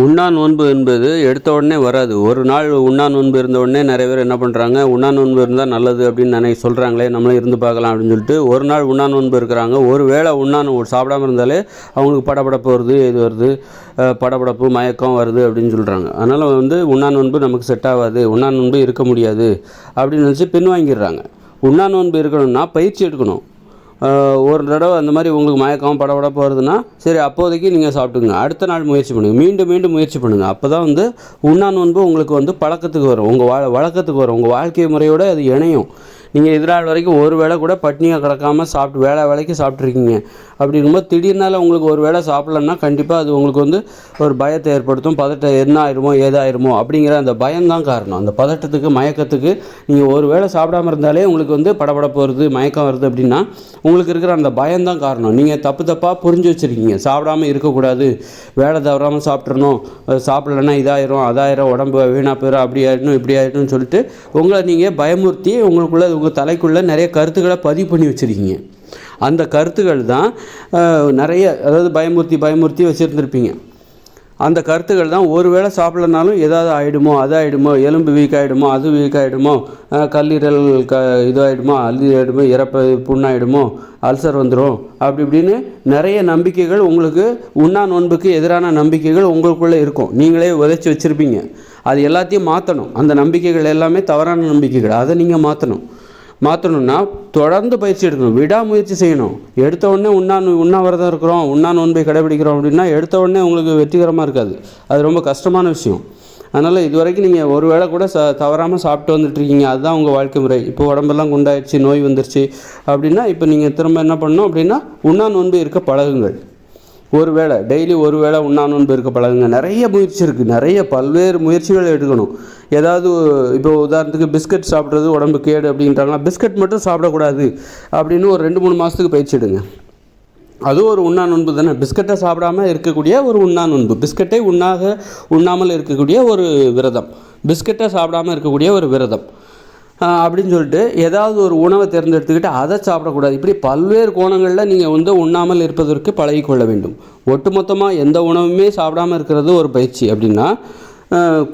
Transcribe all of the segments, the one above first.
உண்ணா நோன்பு என்பது எடுத்த உடனே வராது. ஒரு நாள் உண்ணா நோன்பு இருந்த உடனே நிறைய பேர் என்ன பண்ணுறாங்க உண்ணா நோன்பு இருந்தால் நல்லது அப்படின்னு நினை சொல்கிறாங்களே நம்மளும் இருந்து பார்க்கலாம் அப்படின்னு சொல்லிட்டு ஒரு நாள் உண்ணா நோன்பு இருக்கிறாங்க. ஒரு வேளை உண்ணா நோன்பு சாப்பிடாம இருந்தாலே அவங்களுக்கு படபடப்பு வருது இது வருது படபடப்பு மயக்கம் வருது அப்படின்னு சொல்கிறாங்க அதனால் வந்து உண்ணா நோன்பு நமக்கு செட் ஆகாது உண்ணா நோன்பு இருக்க முடியாது அப்படின்னு நினச்சி பின்வாங்கிடுறாங்க. உண்ணா நோன்பு இருக்கணும்னா பயிற்சி எடுக்கணும். ஒரு தடவை அந்த மாதிரி உங்களுக்கு மயக்கம் படபடப்பு வருதுன்னா சரி அப்போதைக்கு நீங்கள் சாப்பிட்டுங்க அடுத்த நாள் முயற்சி பண்ணுங்கள் மீண்டும் மீண்டும் முயற்சி பண்ணுங்கள் அப்போ தான் வந்து உண்ணா நோன்பு உங்களுக்கு வந்து பழக்கத்துக்கு வரும். உங்கள் வா வழக்கத்துக்கு வரும். உங்கள் வாழ்க்கை முறையோடு அது இணையும். நீங்கள் எதிராள் வரைக்கும் ஒரு வேளை கூட பட்னியாக கிடக்காமல் சாப்பிட்டு வேலை வேலைக்கு சாப்பிட்ருக்கீங்க அப்படிங்கும்போது திடீர்னால உங்களுக்கு ஒரு வேளை சாப்பிட்லன்னா கண்டிப்பாக அது உங்களுக்கு வந்து ஒரு பயத்தை ஏற்படுத்தும். பதட்டம் என்ன ஆயிருமோ ஏதாயிருமோ அப்படிங்கிற அந்த பயம்தான் காரணம். அந்த பதட்டத்துக்கு மயக்கத்துக்கு நீங்கள் ஒரு வேளை சாப்பிடாம இருந்தாலே உங்களுக்கு வந்து படபடப்பு வருது மயக்கம் வருது அப்படின்னா உங்களுக்கு இருக்கிற அந்த பயம்தான் காரணம். நீங்கள் தப்பு தப்பாக புரிஞ்சு வச்சுருக்கீங்க. சாப்பிடாம இருக்கக்கூடாது. வேலை தவறாமல் சாப்பிட்றணும் சாப்பிட்லன்னா இதாயிரும் அதாயிரம் உடம்பு வீணாக போயிடும் அப்படி ஆகிடணும் இப்படி ஆயிடணும்னு சொல்லிட்டு உங்களை நீங்கள் பயமுறுத்தி உங்களுக்குள்ளே உங்கள் தலைக்குள்ளே நிறைய கருத்துக்களை பதிவு பண்ணி வச்சுருக்கீங்க. அந்த கருத்துக்கள் தான் நிறைய அதாவது பயமுறுத்தி பயமுறுத்தி வச்சுருந்துருப்பீங்க. அந்த கருத்துக்கள் தான் ஒரு வேளை சாப்பிட்லனாலும் ஏதாவது ஆகிடுமோ அது ஆகிடுமோ எலும்பு வீக் ஆகிடுமோ அது வீக் ஆகிடுமோ கல்லீரல் க இதாகிடுமோ அது ஆகிடுமோ இறப்ப புண்ணாயிடுமோ அல்சர் வந்துடும் அப்படி இப்படின்னு நிறைய நம்பிக்கைகள் உங்களுக்கு உண்ணா நோன்புக்கு எதிரான நம்பிக்கைகள் உங்களுக்குள்ளே இருக்கும். நீங்களே உதைச்சி வச்சுருப்பீங்க. அது எல்லாத்தையும் மாற்றணும் அந்த நம்பிக்கைகள் எல்லாமே தவறான நம்பிக்கைகள். அதை நீங்கள் மாற்றணும் மாற்றணும்னா தொடர்ந்து பயிற்சி எடுக்கணும். விடாமுயற்சி செய்யணும். எடுத்த உடனே உண்ணா உண்ணாவிரதம் இருக்கிறோம் உண்ணா நோன்பை கடைபிடிக்கிறோம் அப்படின்னா எடுத்த உடனே உங்களுக்கு வெற்றிகரமாக இருக்காது. அது ரொம்ப கஷ்டமான விஷயம். அதனால் இது வரைக்கும் நீங்கள் ஒரு வேளை கூட ச தவறாமல் சாப்பிட்டு வந்துட்டுருக்கீங்க. அதுதான் உங்கள் வாழ்க்கை முறை. இப்போ உடம்பெல்லாம் குண்டாயிடுச்சு நோய் வந்துருச்சு அப்படின்னா இப்போ நீங்கள் திரும்ப என்ன பண்ணணும் அப்படின்னா உண்ணா நோன்பு இருக்க பழகுங்கள். ஒரு வேளை டெய்லி ஒரு வேளை உண்ணா நோன்பு இருக்க பழகுங்க. நிறைய முயற்சி இருக்குது நிறைய பல்வேறு முயற்சிகள் எடுக்கணும். ஏதாவது இப்போ உதாரணத்துக்கு பிஸ்கட் சாப்பிட்றது உடம்பு கேடு அப்படின்றாங்கன்னா பிஸ்கட் மட்டும் சாப்பிடக்கூடாது அப்படின்னு ஒரு ரெண்டு மூணு மாதத்துக்கு பயிற்சி எடுங்க. அதுவும் ஒரு உண்ணா நோன்பு தானே. பிஸ்கட்டை சாப்பிடாம இருக்கக்கூடிய ஒரு உண்ணா நோன்பு பிஸ்கட்டை உண்ணாக உண்ணாமல் இருக்கக்கூடிய ஒரு விரதம். பிஸ்கட்டை சாப்பிடாம இருக்கக்கூடிய ஒரு விரதம். அப்படின்னு சொல்லிட்டு ஏதாவது ஒரு உணவை தேர்ந்தெடுத்துக்கிட்டு அதை சாப்பிடக்கூடாது. இப்படி பல்வேறு கோணங்களில் நீங்கள் வந்து உண்ணாமல் இருப்பதற்கு பழகிக்கொள்ள வேண்டும். ஒட்டுமொத்தமாக எந்த உணவுமே சாப்பிடாம இருக்கிறது ஒரு பயிற்சி. அப்படின்னா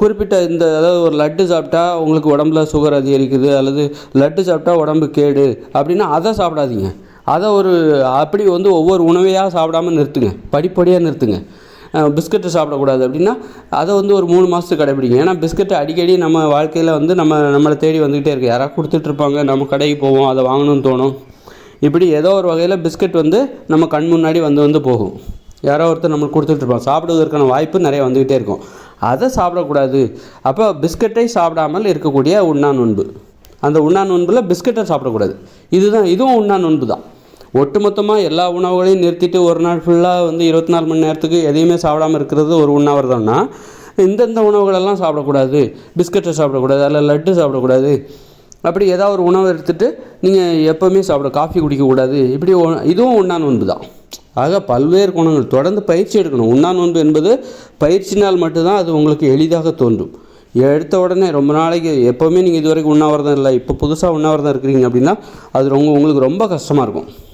குறிப்பிட்ட இந்த அதாவது ஒரு லட்டு சாப்பிட்டா உங்களுக்கு உடம்புல சுகர் அதிகரிக்குது அல்லது லட்டு சாப்பிட்டா உடம்பு கேடு அப்படின்னா அதை சாப்பிடாதீங்க. அதை ஒரு அப்படி வந்து ஒவ்வொரு உணவையாக சாப்பிடாம நிறுத்துங்க. படிப்படியாக நிறுத்துங்க. பிஸ்கட்டு சாப்பிடக்கூடாது அப்படின்னா அதை வந்து ஒரு மூணு மாதத்துக்கு கடைபிடிங்க. ஏன்னா பிஸ்கட்டு அடிக்கடி நம்ம வாழ்க்கையில் வந்து நம்ம நம்மளை தேடி வந்துக்கிட்டே இருக்குது யாராவது கொடுத்துட்ருப்பாங்க நம்ம கடைக்கு போவோம் அதை வாங்கணும்னு தோணும். இப்படி ஏதோ ஒரு வகையில் பிஸ்கட் வந்து நம்ம கண் முன்னாடி வந்து வந்து போகும். யாரோ ஒருத்தர் நம்மளுக்கு கொடுத்துட்ருப்பாங்க சாப்பிடுவதற்கான வாய்ப்பு நிறைய வந்துக்கிட்டே இருக்கும். அதை சாப்பிடக்கூடாது. அப்போ பிஸ்கட்டை சாப்பிடாமல் இருக்கக்கூடிய உண்ணா நோன்பு அந்த உண்ணா நோன்பில் பிஸ்கட்டை சாப்பிடக்கூடாது. இதுதான் இதுவும் உண்ணா நோன்பு தான். ஒட்டுமொத்தமாக எல்லா உணவுகளையும் நிறுத்திட்டு ஒரு நாள் ஃபுல்லாக வந்து இருபத்தி நாலு மணி நேரத்துக்கு எதையுமே சாப்பிடாம இருக்கிறது ஒரு உண்ணாவிரதம்னா இந்தந்த உணவுகளெல்லாம் சாப்பிடக்கூடாது. பிஸ்கட்டை சாப்பிடக்கூடாது அல்ல லட்டு சாப்பிடக்கூடாது. அப்படி ஏதாவது ஒரு உணவு எடுத்துகிட்டு நீங்கள் எப்போவுமே சாப்பிட காஃபி குடிக்கக்கூடாது. இப்படி ஒ- இதுவும் உண்ணா நோன்பு தான். ஆக பல்வேறு குணங்கள். தொடர்ந்து பயிற்சி எடுக்கணும். உண்ணா நோன்பு என்பது பயிற்சினால் மட்டும்தான் அது உங்களுக்கு எளிதாக தோன்றும். எடுத்த உடனே ரொம்ப நாளைக்கு எப்போவுமே நீங்கள் இது வரைக்கும் உண்ணாவிரதம் இல்லை இப்போ புதுசாக உண்ணாவிரதம் இருக்கிறீங்க அப்படின்னா அது ரொம்ப உங்களுக்கு ரொம்ப கஷ்டமாக இருக்கும்.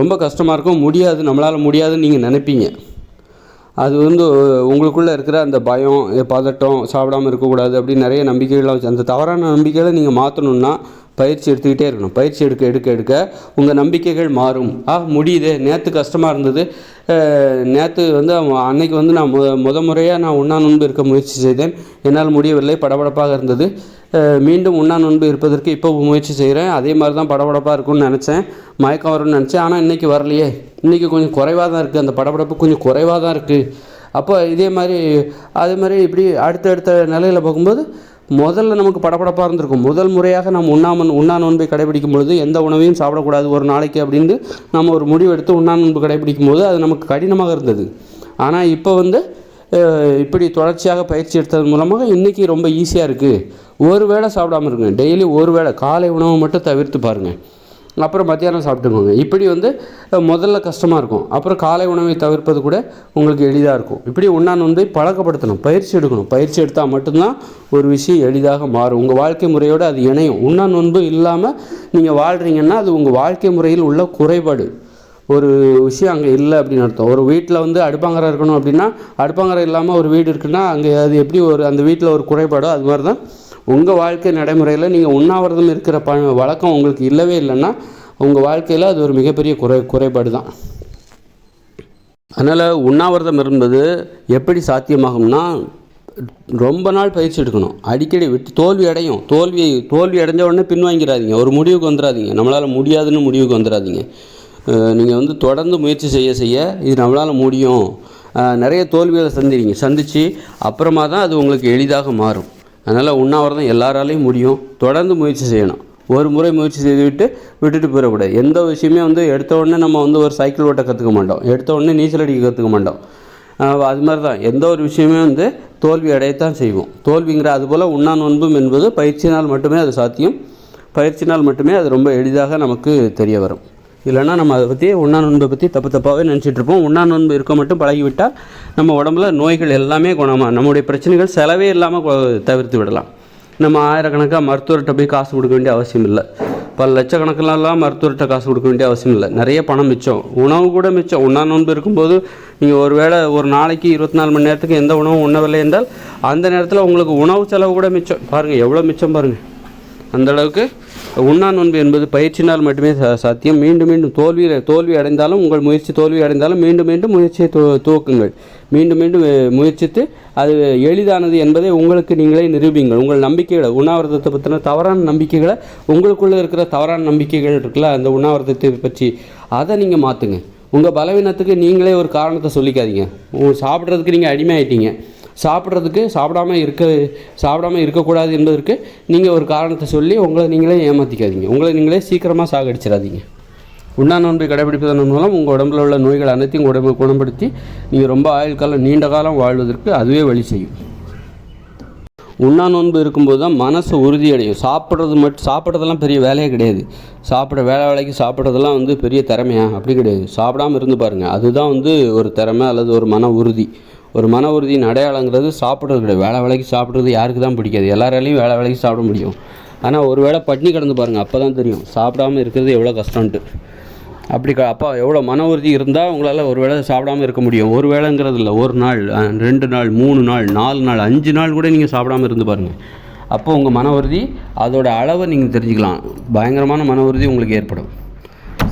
ரொம்ப கஷ்டமாக இருக்கும். முடியாது நம்மளால் முடியாதுன்னு நீங்கள் நினைப்பீங்க. அது வந்து உங்களுக்குள்ளே இருக்கிற அந்த பயம் பதட்டம் சாப்பிடாம இருக்கக்கூடாது அப்படின்னு நிறைய நம்பிக்கைகள்லாம் வச்சு அந்த தவறான நம்பிக்கைகளை நீங்கள் மாற்றணுன்னா பயிற்சி எடுத்துக்கிட்டே இருக்கணும். பயிற்சி எடுக்க எடுக்க எடுக்க உங்கள் நம்பிக்கைகள் மாறும். ஆ முடியுது. நேற்று கஷ்டமாக இருந்தது. நேற்று வந்து அன்னைக்கு வந்து நான் முத முறையாக நான் உண்ணா நோன்பு இருக்க முயற்சி செய்தேன். என்னால் முடியவில்லை. படபடப்பாக இருந்தது. மீண்டும் உண்ணா நோன்பு இருப்பதற்கு இப்போ முயற்சி செய்கிறேன். அதே மாதிரி தான் படபடப்பாக இருக்கும்னு நினச்சேன். மயக்கம் வரும்னு நினச்சேன். ஆனால் இன்றைக்கி வரலையே. இன்றைக்கி கொஞ்சம் குறைவாக தான் இருக்குது அந்த படபடப்பு கொஞ்சம் குறைவாக தான் இருக்குது அப்போ இதே மாதிரி அதே மாதிரி இப்படி அடுத்தடுத்த நிலையில் பார்க்கும்போது முதல்ல நமக்கு படபடப்பாக இருந்திருக்கும். முதல் முறையாக நம்ம உண்ணாமன் உண்ணா நோன்பை கடைபிடிக்கும் பொழுது எந்த உணவையும் சாப்பிடக்கூடாது ஒரு நாளைக்கு அப்படின்ட்டு நம்ம ஒரு முடிவு எடுத்து உண்ணா நோன்பு கடைபிடிக்கும் போது அது நமக்கு கடினமாக இருந்தது. ஆனால் இப்போ வந்து இப்படி தொடர்ச்சியாக பயிற்சி எடுத்தது மூலமாக இன்றைக்கி ரொம்ப ஈஸியாக இருக்குது ஒரு வேளை சாப்பிடாம இருங்க. டெய்லி ஒரு வேளை. காலை உணவை மட்டும் தவிர்த்து பாருங்கள் அப்புறம் மத்தியானம் சாப்பிட்டுக்கோங்க. இப்படி வந்து முதல்ல கஷ்டமாக இருக்கும். அப்புறம் காலை உணவை தவிர்ப்பது கூட உங்களுக்கு எளிதாக இருக்கும். இப்படி உண்ணா வந்து பழக்கப்படுத்தணும். பயிற்சி எடுக்கணும். பயிற்சி எடுத்தால் மட்டும்தான் ஒரு விஷயம் எளிதாக மாறும். உங்கள் வாழ்க்கை முறையோடு அது இணையும். உண்ணா நோன்பு இல்லாமல் நீங்கள் வாழ்கிறீங்கன்னா அது உங்கள் வாழ்க்கை முறையில் உள்ள குறைபாடு. ஒரு விஷயம் அங்கே இல்லை அப்படின்னு அர்த்தம். ஒரு வீட்டில் வந்து அடுப்பாங்கரை இருக்கணும் அப்படின்னா அடுப்பாங்கரை இல்லாமல் ஒரு வீடு இருக்குன்னா அங்கே அது எப்படி ஒரு அந்த வீட்டில் ஒரு குறைபாடோ அது மாதிரி தான் உங்கள் வாழ்க்கை நடைமுறையில் நீங்கள் உண்ணாவிரதம் இருக்கிற ப வழக்கம் உங்களுக்கு இல்லவே இல்லைன்னா உங்கள் வாழ்க்கையில் அது ஒரு மிகப்பெரிய குறை குறைபாடு தான். அதனால் உண்ணாவிரதம் இருந்தது எப்படி சாத்தியமாகும்னா ரொம்ப நாள் பயிற்சி எடுக்கணும். அடிக்கடி விட்டு தோல்வி அடையும். தோல்வி தோல்வி அடைஞ்ச உடனே பின்வாங்கிறாதீங்க ஒரு முடிவுக்கு வந்துடாதீங்க நம்மளால் முடியாதுன்னு முடிவுக்கு வந்துடாதீங்க நீங்கள் வந்து தொடர்ந்து முயற்சி செய்ய செய்ய இது நம்மளால் முடியும். நிறைய தோல்விகளை சந்திங்க சந்தித்து அப்புறமா தான் அது உங்களுக்கு எளிதாக மாறும். அதனால் உண்ணாவிரதம் எல்லாராலையும் முடியும். தொடர்ந்து முயற்சி செய்யணும். ஒரு முறை முயற்சி செய்துவிட்டு விட்டுட்டு போயிடக்கூடாது. எந்த விஷயமே வந்து எடுத்த உடனே நம்ம வந்து ஒரு சைக்கிள் ஓட்ட கற்றுக்க மாட்டோம். எடுத்த உடனே நீச்சல் அடிக்க கற்றுக்க மாட்டோம். அது மாதிரி தான். எந்த ஒரு விஷயமே வந்து தோல்வி அடையத்தான் செய்வோம். தோல்விங்கிற அதுபோல் உண்ணா நோன்பும் என்பது பயிற்சினால் மட்டுமே அது சாத்தியம். பயிற்சினால் மட்டுமே அது ரொம்ப எளிதாக நமக்கு தெரிய வரும். இல்லைன்னா நம்ம அதை பற்றி உண்ணா நோன்பை பற்றி தப்பு தப்பாகவே நினச்சிட்டு இருப்போம். உண்ணா நோன்பு இருக்க மட்டும் பழகிவிட்டால் நம்ம உடம்புல நோய்கள் எல்லாமே குணமாக நம்முடைய பிரச்சனைகள் செலவே இல்லாமல் தவிர்த்து விடலாம். நம்ம ஆயிரக்கணக்காக மருத்துவர்கிட்ட போய் காசு கொடுக்க வேண்டிய அவசியம் இல்லை. பல லட்சக்கணக்கிலலாம் மருத்துவர்கிட்ட காசு கொடுக்க வேண்டிய அவசியம் இல்லை. நிறைய பணம் மிச்சம். உணவு கூட மிச்சம். உண்ணா நோன்பு இருக்கும்போது நீங்கள் ஒரு வேளை ஒரு நாளைக்கு இருபத்தி நாலு மணி நேரத்துக்கு எந்த உணவும் உண்ணவில்லை என்றால் அந்த நேரத்தில் உங்களுக்கு உணவு செலவு கூட மிச்சம். பாருங்கள் எவ்வளோ மிச்சம் பாருங்கள் அந்த அளவுக்கு உண்ணா நோன்பு என்பது பயிற்சினால் மட்டுமே சத்தியம் சாத்தியம். மீண்டும் மீண்டும் தோல்வியில் தோல்வி அடைந்தாலும் உங்கள் முயற்சி தோல்வி அடைந்தாலும் மீண்டும் மீண்டும் முயற்சியை துவ துவக்குங்கள். மீண்டும் மீண்டும் முயற்சித்து அது எளிதானது என்பதை உங்களுக்கு நீங்களே நிரூபிங்கள். உங்கள் நம்பிக்கைகளை உண்ணாவிரதத்தை பற்றின தவறான நம்பிக்கைகளை உங்களுக்குள்ளே இருக்கிற தவறான நம்பிக்கைகள் இருக்குல்ல அந்த உண்ணாவிரதத்தை பற்றி அதை நீங்கள் மாற்றுங்க உங்கள் பலவீனத்துக்கு நீங்களே ஒரு காரணத்தை சொல்லிக்காதீங்க. உங்கள் சாப்பிட்றதுக்கு நீங்கள் அடிமையாயிட்டீங்க. சாப்பிட்றதுக்கு சாப்பிடாம இருக்க சாப்பிடாம இருக்கக்கூடாது என்பதற்கு நீங்கள் ஒரு காரணத்தை சொல்லி உங்களை நீங்களே ஏமாற்றிக்காதீங்க உங்களை நீங்களே சீக்கிரமாக சாகடிச்சிடாதீங்க. உண்ணா நோன்பை கடைபிடிப்பதன் மூலம் உங்கள் உடம்புல உள்ள நோய்கள் அனைத்தையும் உடம்பு குணப்படுத்தி நீங்கள் ரொம்ப ஆயுள் காலம் நீண்ட காலம் வாழ்வதற்கு அதுவே வழி செய்யும். உண்ணா நோன்பு இருக்கும்போது தான் மனசு உறுதியடையும். சாப்பிட்றது மட்டும் சாப்பிட்றதெல்லாம் பெரிய வேலையே கிடையாது. சாப்பிட வேலை வேலைக்கு சாப்பிட்றதெல்லாம் வந்து பெரிய திறமையா? அப்படி கிடையாது. சாப்பிடாம இருந்து பாருங்கள் அதுதான் வந்து ஒரு திறமை அல்லது ஒரு மன உறுதி. ஒரு மன உறுதியின் அடையாளங்கிறது சாப்பிட்றது கிடையாது வேலை வேலைக்கு சாப்பிட்றது யாருக்கு தான் பிடிக்காது. எல்லாராலையும் வேலை வேலைக்கு சாப்பிட முடியும். ஆனால் ஒரு வேளை பட்னி கிடந்து பாருங்கள் அப்போ தான் தெரியும். சாப்பிடாம இருக்கிறது எவ்வளோ கஷ்டம்ன்ட்டு. அப்படி க அப்போ எவ்வளோ மன உறுதி இருந்தால் உங்களால் ஒரு வேளை சாப்பிடாம இருக்க முடியும். ஒரு வேளைங்கிறது இல்லை ஒரு நாள் ரெண்டு நாள் மூணு நாள் நாலு நாள் அஞ்சு நாள் கூட நீங்கள் சாப்பிடாம இருந்து பாருங்கள் அப்போ உங்கள் மன உறுதி அதோட அளவை நீங்கள் தெரிஞ்சுக்கலாம். பயங்கரமான மன உறுதி உங்களுக்கு ஏற்படும்.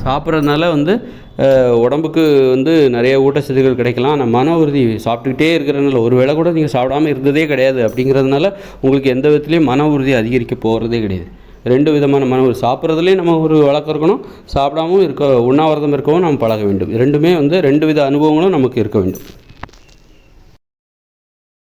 சாப்பிட்றதுனால வந்து உடம்புக்கு வந்து நிறைய ஊட்டச்சத்துக்கள் கிடைக்கலாம். ஆனால் மன உறுதி சாப்பிட்டுக்கிட்டே இருக்கிறதுனால ஒரு வேளை கூட நீங்கள் சாப்பிடாம இருந்ததே கிடையாது அப்படிங்கிறதுனால உங்களுக்கு எந்த விதத்துலேயும் மன உறுதி அதிகரிக்க போகிறதே கிடையாது. ரெண்டு விதமான மன உறுதி. சாப்பிட்றதுலேயும் நம்ம ஒரு வழக்கம் இருக்கணும். சாப்பிடாமவும் இருக்க உண்ணாவிரதம் இருக்கவும் நம்ம பழக வேண்டும். ரெண்டுமே வந்து ரெண்டு வித அனுபவங்களும் நமக்கு இருக்க வேண்டும்.